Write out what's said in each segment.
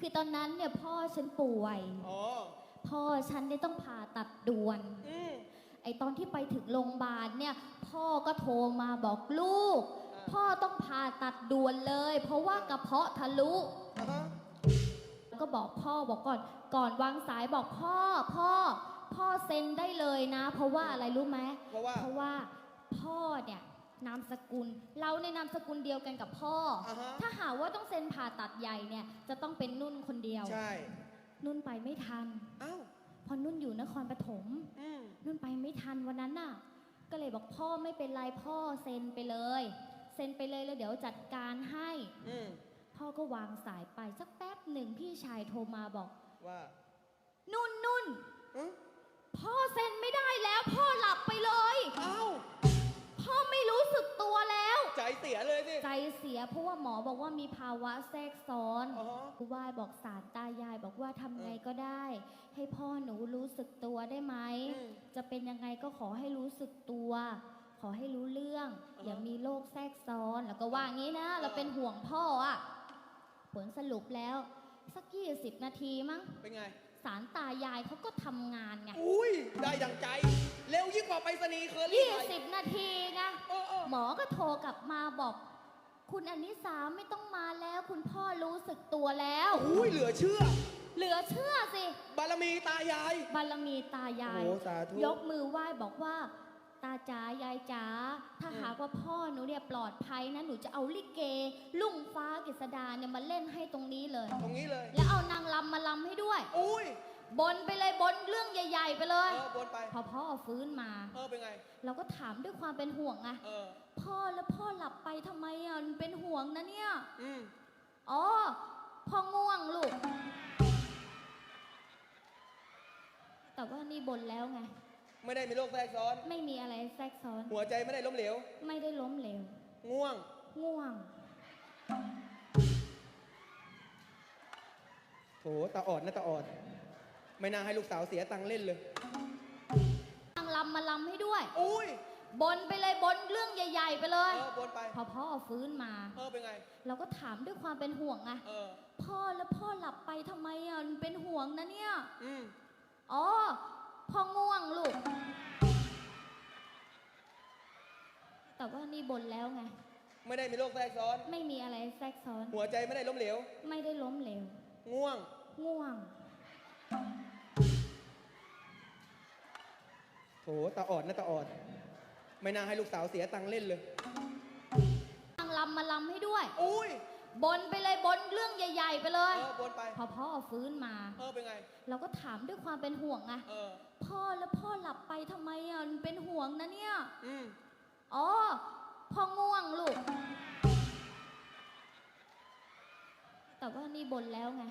คือตอนนั้นเนี่ยพ่อฉันป่วย อ๋อ พ่อฉันได้ต้องผ่าตัดด่วน อืม ไอตอนที่ไปถึงโรงพยาบาลเนี่ย พ่อก็โทรมาบอกลูก อ่า พ่อต้องผ่าตัดด่วนเลย เพราะว่ากระเพาะทะลุ อ่าฮะก็บอกพ่อบอกก่อนก่อนวางสายบอกพ่อ พ่อ พ่อเซ็นได้เลยนะ เพราะว่าอะไรรู้ไหมเพราะว่า เพราะว่าพ่อเนี่ยนามสกุล เราในนามสกุลเดียวกันกับพ่ออาฮะ ถ้าหากว่าต้องเซ็นผ่าตัดใหญ่เนี่ยจะต้องเป็นนุ่นคนเดียว ใช่นุ่นไปไม่ทันเอ้าเพอนุ่นอยู่นครปฐม อืมนุ่นไปไม่ทันวันนั้นน่ะ ก็เลยบอกพ่อไม่เป็นไรพ่อเซ็นไปเลย เซ็นไปเลยแล้วเดี๋ยวจัดการให้ อืมพ่อก็วางสายไปสักแป๊บหนึ่งพี่ชายโทรมาบอก ว่านุ่นนุ่นอืม เลยสิใจเสียเพราะว่าหมอบอกว่ามีภาวะแทรกซ้อนอ๋อฮะครูว่ายบอกสารตายายบอกว่าทำไงก็ได้ ให้พ่อหนูรู้สึกตัวได้ไหม อืมจะเป็นยังไงก็ขอให้รู้สึกตัว ขอให้รู้เรื่องอ่าฮะอย่ามีโรคแทรกซ้อน แล้วก็ว่างี้นะ เราเป็นห่วงพ่ออะผลสรุปแล้ว สักยี่สิบนาทีมั้งเป็นไง สารตายายเขาก็ทำงานไง อุ้ย ได้ดังใจ เร็วยิ่งกว่าไปรษณีย์เคอรี่ยี่ไปสิบนาทีไงเออเออหมอก็โทรกลับมาบอก คุณอนิสาไม่ต้องมาแล้ว คุณพ่อรู้สึกตัวแล้ว อุ้ยเหลือเชื่อ เหลือเชื่อสิ บารมีตายาย บารมีตายาย โอ้สาธุ ยกมือไหว้บอกว่า ตาจ๋ายายจ๋าถ้าอืมหากว่าพ่อหนูเนี่ยปลอดภัยนะหนูจะเอาลิเก ลุงฟ้ากฤษดาเนี่ยมาเล่นให้ตรงนี้เลย ตรงนี้เลย แล้วเอานางลำมาลำให้ด้วย อุ้ย บนไปเลยบนเรื่องใหญ่ ๆ ไปเลยเออบนไป พอพ่อฟื้นมา เออเป็นไง เราก็ถามด้วยความเป็นห่วงไงเออ พ่อแล้วพ่อหลับไปทำไมอะมันเป็นห่วงนะเนี่ย อืมอ๋อ พ่อง่วงลูก แต่ว่านี่บนแล้วไง ไม่ได้มีโรคแทรกซ้อน ไม่มีอะไรแทรกซ้อน หัวใจไม่ได้ล้มเหลว ไม่ได้ล้มเหลว ง่วง ง่วง โถตาอ่อนนะตาอ่อน ไม่น่าให้ลูกสาวเสียตังค์เล่นเลยนางลำมาลำให้ด้วย อุ้ยบนไปเลยบนเรื่องใหญ่ ๆ ไปเลเอย อบนไป พอพ่อฟื้นมา เออเป็นไง เราก็ถามด้วยความเป็นห่วงไงเออ พ่อแล้วพ่อหลับไปทำไมอะมันเป็นห่วงนะเนี่ย อืมอ๋อ พ่อง่วงลูก แต่ว่านี่บนแล้วไง ไม่ได้มีโรคแทรกซ้อน ไม่มีอะไรแทรกซ้อน หัวใจไม่ได้ล้มเหลว ไม่ได้ล้มเหลว ง่วง ง่วง โถตาอ่อนนะตาอ่อนไม่น่าให้ลูกสาวเสียตังค์เล่นเลยนางลำมาลำให้ด้วย อุ้ยบนไปเลยบนเรื่องใหญ่ ๆ ไปเลเอย อบนไป พอพ่อฟื้นมา เออเป็นไง เราก็ถามด้วยความเป็นห่วงไงเออ พ่อแล้วพ่อหลับไปทำไมอะมันเป็นห่วงนะเนี่ย อืมอ๋อ พ่อง่วงลูก แต่ว่านี่บนแล้วไง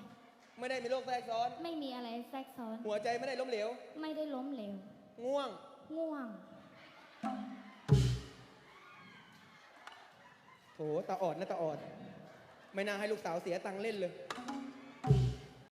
ไม่ได้มีโรคแทรกซ้อน ไม่มีอะไรแทรกซ้อน หัวใจไม่ได้ล้มเหลว ไม่ได้ล้มเหลว ง่วง ง่วง โถตาอ่อนนะตาอ่อนไม่น่าให้ลูกสาวเสียตังค์เล่นเลยน